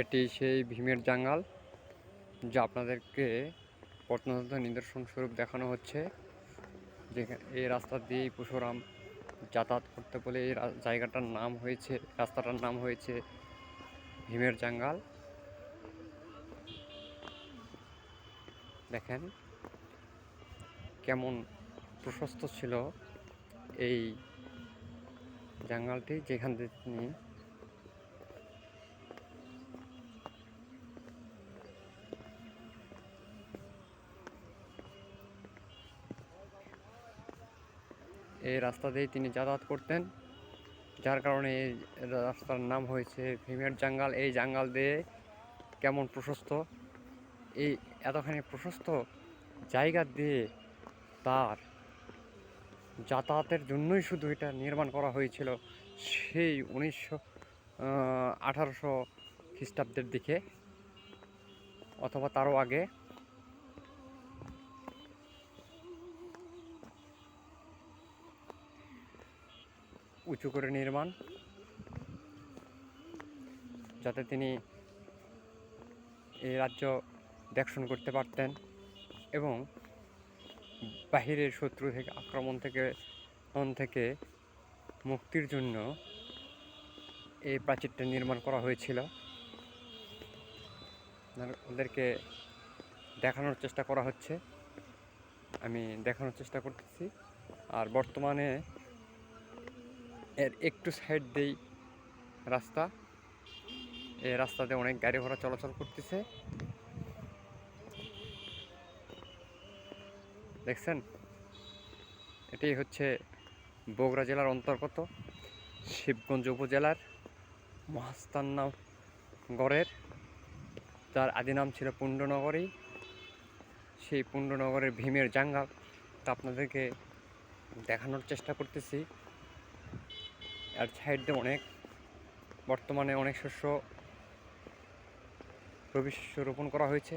এটি সেই ভীমের জাঙ্গাল, যা আপনাদেরকে প্রত্নতত্ত্ব নিদর্শন স্বরূপ দেখানো হচ্ছে। যেখানে এই রাস্তা দিয়েই পরশুরাম যাতায়াত করতে বলে এই জায়গাটার নাম হয়েছে, রাস্তাটার নাম হয়েছে ভীমের জাঙ্গাল। দেখেন কেমন প্রশস্ত ছিল এই জাঙ্গালটি, যেখান থেকে তিনি এই রাস্তা দিয়ে তিনি যাতায়াত করতেন, যার কারণে এই রাস্তার নাম হয়েছে ভীমের জাঙ্গাল। এই জাঙ্গাল দিয়ে কেমন প্রশস্ত? এই এতখানি প্রশস্ত জায়গা দিয়ে তার যাতায়াতের জন্যই শুধু এটা নির্মাণ করা হয়েছিল সেই উনিশশো আঠারোশো খ্রিস্টাব্দের দিকে অথবা তারও আগে। উঁচু করে নির্মাণ, যাতে তিনি এই রাজ্য দেখশন করতে পারতেন এবং বাহিরের শত্রু থেকে, আক্রমণ থেকে থেকে মুক্তির জন্য এই প্রাচীরটা নির্মাণ করা হয়েছিল। ওদেরকে দেখানোর চেষ্টা করা হচ্ছে। আমি দেখানোর চেষ্টা করতেছি। আর বর্তমানে এর একটু সাইড দেই রাস্তা। এই রাস্তাতে অনেক গাড়ি ঘোড়া চলাচল করতেছে। দেখছেন? এটি হচ্ছে বগুড়া জেলার অন্তর্গত শিবগঞ্জ উপজেলার মহাস্তান্না গড়ের। তার আদি নাম ছিল পুণ্ডনগরী। সেই পুণ্ডনগরের ভীমের জাঙ্গা। তা আপনাদেরকে দেখানোর চেষ্টা করতেছি। আর সাইড অনেক, বর্তমানে অনেক শস্য রবি শস্য রোপণ করা হয়েছে।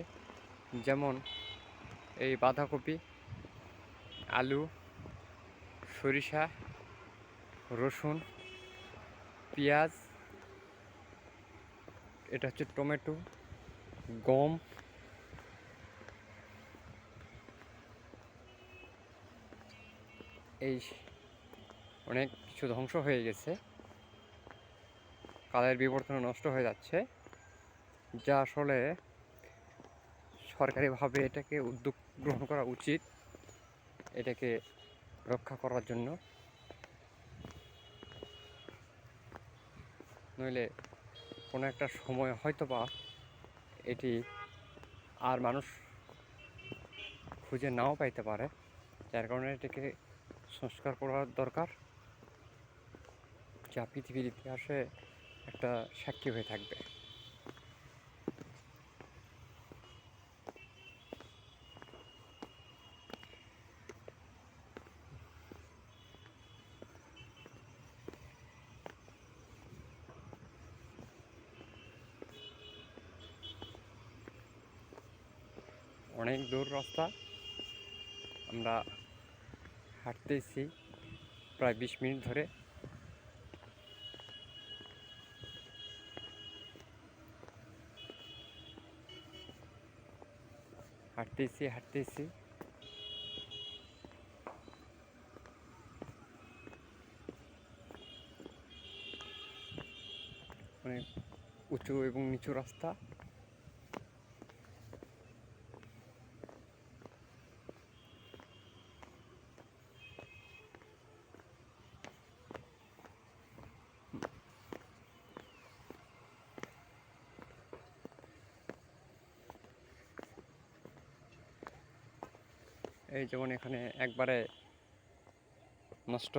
যেমন এই বাঁধাকপি, আলু, সরিষা, রসুন, পেঁয়াজ, এটা হচ্ছে টমেটো, গম, এই অনেক কিছু ধ্বংস হয়ে গেছে। কালের বিবর্তনে নষ্ট হয়ে যাচ্ছে। যা আসলে সরকারিভাবে এটাকে উদ্যোগ গ্রহণ করা উচিত। এটাকে রক্ষা করার জন্য। নইলে কোনো একটা সময় হয়তো বা এটি আর মানুষ খুঁজে নাও পাইতে পারে। যার কারণে এটাকে সংস্কার করার দরকার। যা পৃথিবীর ইতিহাসে একটা সাক্ষী হয়ে থাকবে। অনেক দূর রাস্তা। আমরা হাঁটতেছি প্রায় বিশ মিনিট ধরে। হাঁটতেছি হাঁটতেছি। অনেক উঁচু এবং নিচু রাস্তা। এই যেমন এখানে একবারে নষ্ট।